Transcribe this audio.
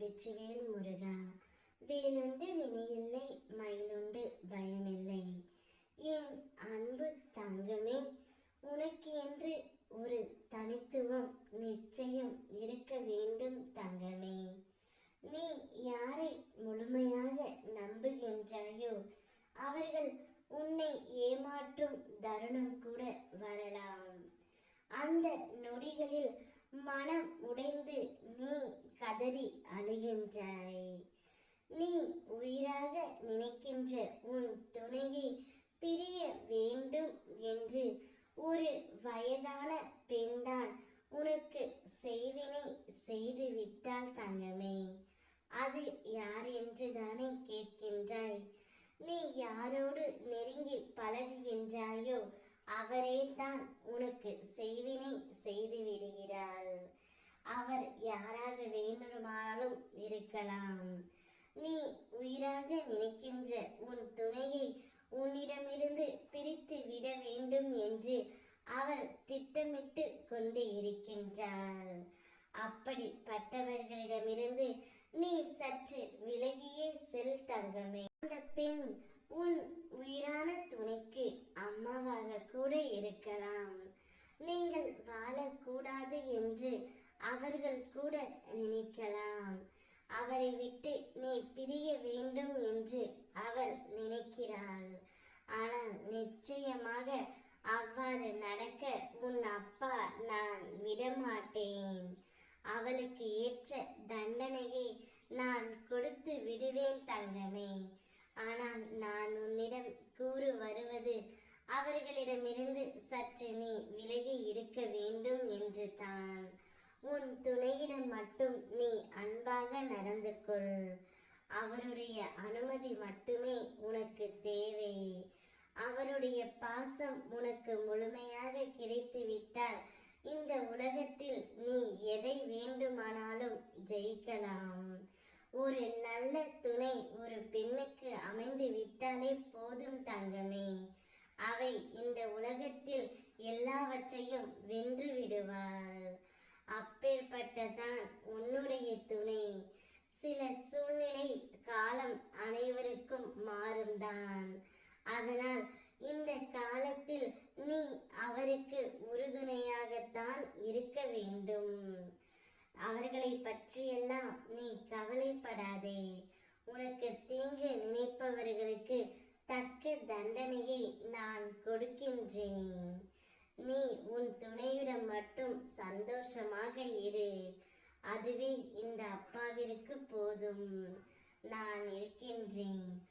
வெற்றிவேல் முருகா. வேலுண்டு வினையில்லை மயிலுண்டு பயமில்லை. என் அன்பு தங்கமே உனக்கு என்று ஒரு தனித்துவம் நிச்சயம் இருக்க வேண்டும் தங்கமே. நீ யாரை முழுமையாக நம்புகின்றாயோ அவர்கள் உன்னை ஏமாற்றும் தருணம் கூட வரலாம். அந்த நொடிகளில் மனம் உடைந்து கதறி அழுகின்றாய். நீ உயிராக நினைக்கின்ற உன் துணையை பிரிய வேண்டும் என்று ஒரு வயதான பெண்தான் உனக்கு செய்வினை செய்து விட்டால் தங்கமே. அது யார் என்று தானே கேட்கின்றாய். நீ யாரோடு நெருங்கி பழகுகின்றாயோ அவரே தான் உனக்கு செய்வினை செய்து விடுகிறாள் அவர் யாராக வேண்டுமானாலும் இருக்கலாம். நீ உயிராக நினைக்கின்ற உன் துணையை உன்னிடமிருந்து பிரித்து விட வேண்டும் என்று அவள் திட்டமிட்டு கொண்டு இருக்கின்றாள் அப்படிப்பட்டவர்களிடமிருந்து நீ சற்று விலகியே செல் தங்கமே. அந்த பெண் உன் உயிரான துணைக்கு அம்மாவாக கூட இருக்கலாம். நீங்கள் வாழக்கூடாது என்று அவர்கள் கூட நினைக்கலாம். அவரை விட்டு நீ பிரிய வேண்டும் என்று அவள் நினைக்கிறாள் ஆனால் நிச்சயமாக அவ்வாறு நடக்க உன் அப்பா நான் விடமாட்டேன். அவளுக்கு ஏற்ற தண்டனையை நான் கொடுத்து விடுவேன் தங்கமே. ஆனால் நான் உன்னிடம் கூறு வருவது அவர்களிடமிருந்து சற்று நீ விலகி இருக்க வேண்டும் என்று தான். உன் துணையிடம் மட்டும் நீ நடந்து கொள் அவருடைய அனுமதி மட்டுமே உனக்கு தேவை. அவருடைய பாசம் உனக்கு முழுமையாக கிடைத்துவிட்டால் இந்த உலகத்தில் நீ எதை வேண்டுமானாலும் ஜெயிக்கலாம். ஒரு நல்ல துணை ஒரு பெண்ணுக்கு அமைந்து விட்டாலே போதும் தங்கமே. அவை இந்த உலகத்தில் எல்லாவற்றையும் வென்று அதனால் இந்த காலத்தில் நீ அவருக்கு உறுதுணையாகத்தான் இருக்க வேண்டும். அவர்களை பற்றியெல்லாம் நீ கவலைப்படாதே. உனக்கு தீங்கு நினைப்பவர்களுக்கு தக்க தண்டனையை நான் கொடுக்கின்றேன். நீ உன் துணையிடம் மட்டும் சந்தோஷமாக இரு. அதுவே இந்த அப்பாவிற்கு போதும். நான் இருக்கின்றேன்.